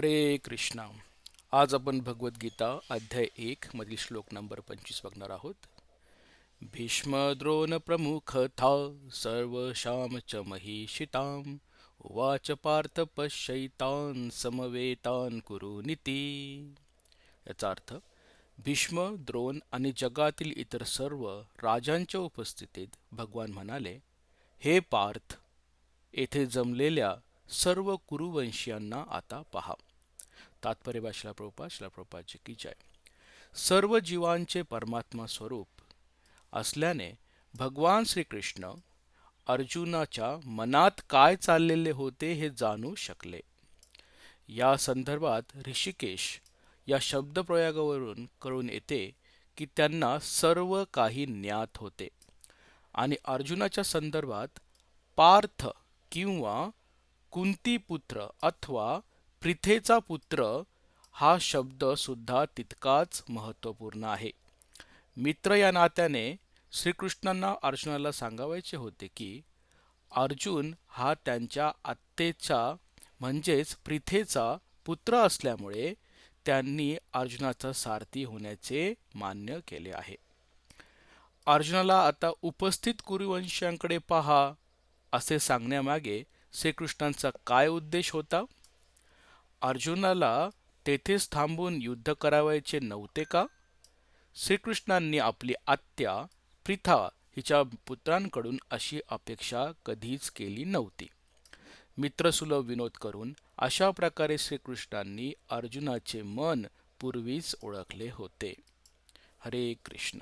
हरे कृष्णा. आज आपण भगवद्गीता अध्याय एक मधील श्लोक नंबर पंचवीस बघणार आहोत. भीष्म द्रोण प्रमुख था सर्व श्याम च महिषिताम वाच पार्थ पश्यैतान समवेतान कुरु नीती. याचा अर्थ भीष्म द्रोण आणि जगातील इतर सर्व राजांच्या उपस्थितीत भगवान म्हणाले हे पार्थ येथे जमलेल्या सर्व कुरुवंशीयांना आता पहा. तात्पर्य भाषला प्रभुपा शिला की जय. सर्व जीवांचे परमात्मा स्वरूप असल्याने भगवान श्रीकृष्ण अर्जुनाच्या मनात काय चाललेले होते हे जाणू शकले. या संदर्भात ऋषिकेश या शब्दप्रयोगावरून कळून येते की त्यांना सर्व काही ज्ञात होते. आणि अर्जुनाच्या संदर्भात पार्थ किंवा कुंतीपुत्र अथवा प्रिथेचा पुत्र हा शब्द सुद्धा तितकाच महत्त्वपूर्ण आहे. मित्र या नात्याने श्रीकृष्णांना अर्जुनाला सांगावायचे होते की अर्जुन हा त्यांच्या आत्तेचा म्हणजेच प्रिथेचा पुत्र असल्यामुळे त्यांनी अर्जुनाचा सारथी होण्याचे मान्य केले आहे. अर्जुनाला आता उपस्थित कुरुवंशांकडे पहा. असे सांगण्यामागे श्रीकृष्णांचा काय उद्देश होता? अर्जुनाला तेथेच थांबून युद्ध करावायचे नव्हते का? श्रीकृष्णांनी आपली आत्या प्रिथा हिच्या पुत्रांकडून अशी अपेक्षा कधीच केली नव्हती. मित्रसुलभ विनोद करून अशा प्रकारे श्रीकृष्णांनी अर्जुनाचे मन पूर्वीच ओळखले होते. हरे कृष्ण.